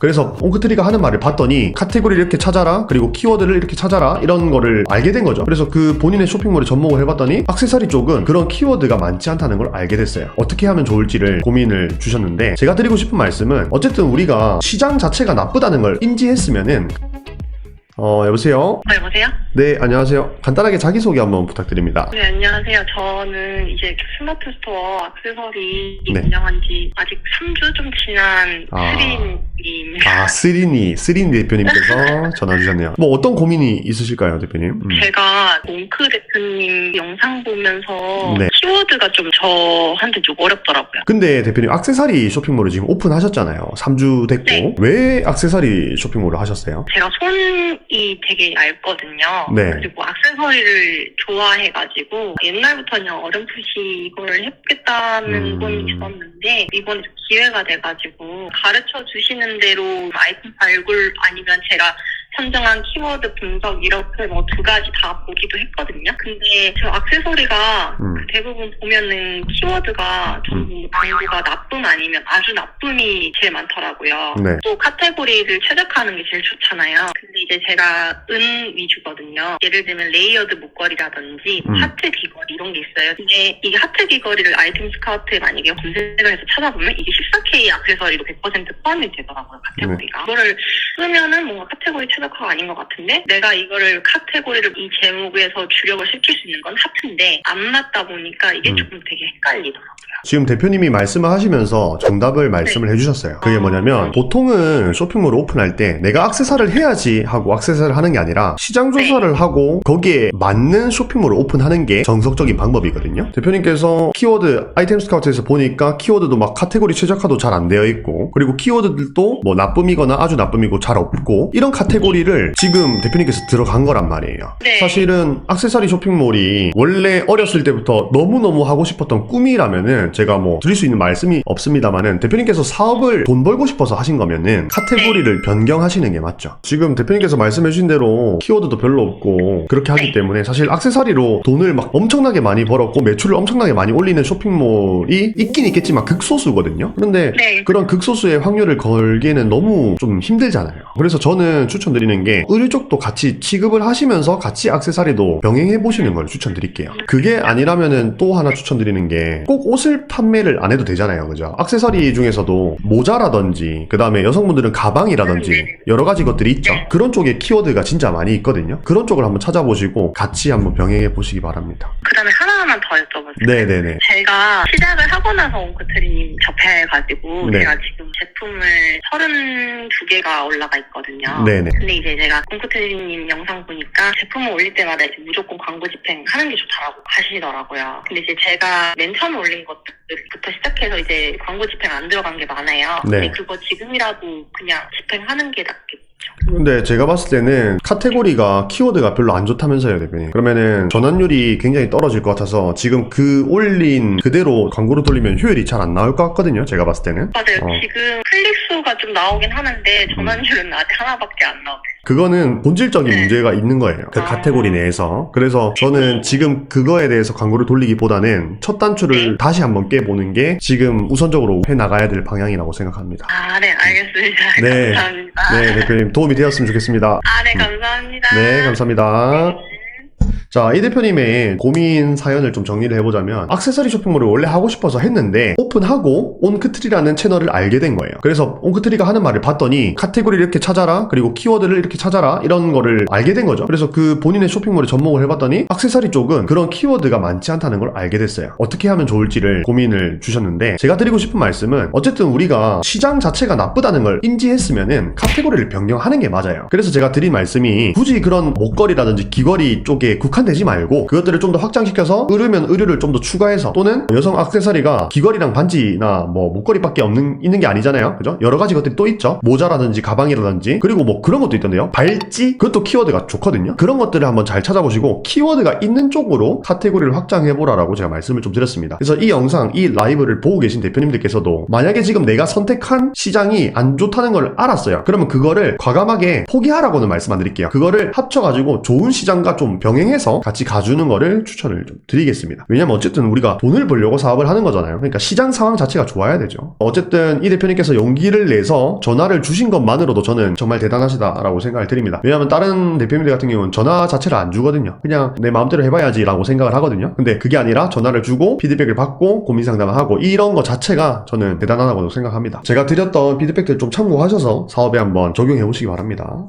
그래서 옹크트리가 하는 말을 봤더니 카테고리를 이렇게 찾아라 그리고 키워드를 이렇게 찾아라 이런 거를 알게 된 거죠 그래서 그 본인의 쇼핑몰에 접목을 해봤더니 액세서리 쪽은 그런 키워드가 많지 않다는 걸 알게 됐어요 어떻게 하면 좋을지를 고민을 주셨는데 제가 드리고 싶은 말씀은 어쨌든 우리가 시장 자체가 나쁘다는 걸 인지했으면은 어 여보세요 네, 여보세요? 네 안녕하세요 간단하게 자기소개 한번 부탁드립니다 네, 안녕하세요. 저는 이제 스마트 스토어 액세서리 네. 운영한 지 아직 3주 좀 지난 아. 스린입니다. 아 쓰리니 쓰리니 대표님께서 전화 주셨네요 뭐 어떤 고민이 있으실까요 대표님 음. 제가 몽크 대표님 영상 보면서 네. 키워드가 좀 저한테 좀 어렵더라고요. 근데 대표님 액세서리 쇼핑몰을 지금 오픈하셨잖아요. 3주 됐고 네. 왜 액세서리 쇼핑몰을 하셨어요? 제가 손이 되게 얇거든요. 네. 그리고 액세서리를 좋아해가지고 옛날부터 그냥 어렴풋이 이걸 해보겠다는 음. 건 있었는데 이번에 좀 기회가 돼가지고 가르쳐 주시는 대로 아이템 발굴 아니면 제가 선정한 키워드 분석 이렇게 뭐 두 가지 다 보기도 했거든요. 근데 저 액세서리가 음. 그 대부분 보면은 키워드가 전부 광고가 나쁨 아니면 아주 나쁨이 제일 많더라고요. 네. 또 카테고리를 최적화하는 게 제일 좋잖아요. 근데 이제 제가 은 위주거든요. 예를 들면 레이어드 목걸이라든지 뭐 음. 하트 귀걸이 이런 게 있어요. 근데 이게 하트 귀걸이를 아이템 스카우트에 만약에 검색을 해서 찾아보면 이게 14K 액세서리로 100% 포함이 되더라고요. 카테고리가. 이거를 쓰면은 뭔가 카테고리 최적화가 아닌 것 같은데 내가 이거를 카테고리를 이 제목에서 주력을 시킬 수 있는 건 하트인데 안 맞다 보니까 이게 음. 조금 되게 헷갈리더라고요. 지금 대표님이 말씀을 하시면서 정답을 말씀을 해주셨어요. 그게 뭐냐면 보통은 쇼핑몰을 오픈할 때 내가 액세서리를 해야지 하고 액세서리를 하는 게 아니라 시장 조사를 하고 거기에 맞는 쇼핑몰을 오픈하는 게 정석적인 방법이거든요. 대표님께서 키워드 아이템 스카우트에서 보니까 키워드도 막 카테고리 최적화도 잘 안 되어 있고 그리고 키워드들도 뭐 나쁨이거나 아주 나쁨이고 잘 없고 이런 카테고리를 지금 대표님께서 들어간 거란 말이에요. 네. 사실은 액세서리 쇼핑몰이 원래 어렸을 때부터 너무너무 하고 싶었던 꿈이라면은 제가 뭐 드릴 수 있는 말씀이 없습니다만은 대표님께서 사업을 돈 벌고 싶어서 하신 거면은 카테고리를 변경하시는 게 맞죠. 지금 대표님께서 말씀해 주신 대로 키워드도 별로 없고 그렇게 하기 네. 때문에 사실 액세서리로 돈을 막 엄청나게 많이 벌었고 매출을 엄청나게 많이 올리는 쇼핑몰이 있긴 있겠지만 극소수거든요. 그런데 네. 그런 극소수의 확률을 걸기에는 너무 좀 힘들잖아요. 그래서 저는 추천드리는 게 의류 쪽도 같이 취급을 하시면서 같이 액세서리도 병행해 보시는 걸 추천드릴게요. 그게 아니라면은 또 하나 추천드리는 게 꼭 옷을 판매를 안 해도 되잖아요. 그죠? 액세서리 중에서도 모자라든지 그다음에 여성분들은 가방이라든지 여러 가지 것들이 있죠. 그런 쪽에 키워드가 진짜 많이 있거든요. 그런 쪽을 한번 찾아보시고 같이 한번 병행해 보시기 바랍니다. 그 다음에 하나만 더 여쭤볼게요. 네네네. 제가 시작을 하고 나서 옹크트리님 접해가지고 네. 제가 지금 제품을 32개가 올라가 있거든요. 네네. 근데 이제 제가 옹크트리님 영상 보니까 제품을 올릴 때마다 이제 무조건 광고 집행 하는 게 좋다라고 하시더라고요. 근데 이제 제가 맨 처음 올린 것들부터 시작해서 이제 광고 집행 안 들어간 게 많아요. 네. 근데 그거 지금이라도 그냥 집행하는 게 낫겠죠. 근데 제가 봤을 때는 카테고리가 키워드가 별로 안 좋다면서요, 대표님. 그러면은 전환율이 굉장히 떨어질 것 같아서 지금 그 올린 그대로 광고를 돌리면 효율이 잘 안 나올 것 같거든요, 제가 봤을 때는. 맞아요. 어. 음. 지금 클릭 수가 좀 나오긴 하는데 전환율은 아직 하나밖에 안 나오고. 그거는 본질적인 네. 문제가 있는 거예요. 그 아. 카테고리 내에서. 그래서 저는 지금 그거에 대해서 광고를 돌리기보다는 첫 단추를 네. 다시 한번 깨보는 게 지금 우선적으로 해 나가야 될 방향이라고 생각합니다. 아, 네, 알겠습니다. 네. 감사합니다. 네, 대표님 도움이 되었으면 좋겠습니다. 아, 네, 감사합니다. 네, 감사합니다. 자, 이 대표님의 고민 사연을 좀 정리를 해보자면, 액세서리 쇼핑몰을 원래 하고 싶어서 했는데, 오픈하고 온크트리라는 채널을 알게 된 거예요. 그래서 온크트리가 하는 말을 봤더니, 카테고리를 이렇게 찾아라, 그리고 키워드를 이렇게 찾아라, 이런 거를 알게 된 거죠. 그래서 그 본인의 쇼핑몰에 접목을 해봤더니, 액세서리 쪽은 그런 키워드가 많지 않다는 걸 알게 됐어요. 어떻게 하면 좋을지를 고민을 주셨는데, 제가 드리고 싶은 말씀은, 어쨌든 우리가 시장 자체가 나쁘다는 걸 인지했으면은, 카테고리를 변경하는 게 맞아요. 그래서 제가 드린 말씀이, 굳이 그런 목걸이라든지 귀걸이 쪽에 국한 되지 말고 그것들을 좀 더 확장시켜서 의류면 의류를 좀 더 추가해서 또는 여성 액세서리가 귀걸이랑 반지나 뭐 목걸이밖에 없는 있는 게 아니잖아요. 그죠? 여러 가지 것들이 또 있죠. 모자라든지 가방이라든지 그리고 뭐 그런 것도 있던데요. 발찌 그것도 키워드가 좋거든요. 그런 것들을 한번 잘 찾아보시고 키워드가 있는 쪽으로 카테고리를 확장해 보라라고 제가 말씀을 좀 드렸습니다. 그래서 이 영상 이 라이브를 보고 계신 대표님들께서도 만약에 지금 내가 선택한 시장이 안 좋다는 걸 알았어요. 그러면 그거를 과감하게 포기하라고는 말씀 안 드릴게요. 그거를 합쳐가지고 좋은 시장과 좀 병행해서 해서 같이 가주는 거를 추천을 좀 드리겠습니다. 왜냐면 어쨌든 우리가 돈을 벌려고 사업을 하는 거잖아요. 그러니까 시장 상황 자체가 좋아야 되죠. 어쨌든 이 대표님께서 용기를 내서 전화를 주신 것만으로도 저는 정말 대단하시다라고 생각을 드립니다. 왜냐하면 다른 대표님들 같은 경우는 전화 자체를 안 주거든요. 그냥 내 마음대로 해봐야지라고 생각을 하거든요. 근데 그게 아니라 전화를 주고 피드백을 받고 고민 상담을 하고 이런 거 자체가 저는 대단하다고 생각합니다. 제가 드렸던 피드백들 좀 참고하셔서 사업에 한번 적용해 보시기 바랍니다.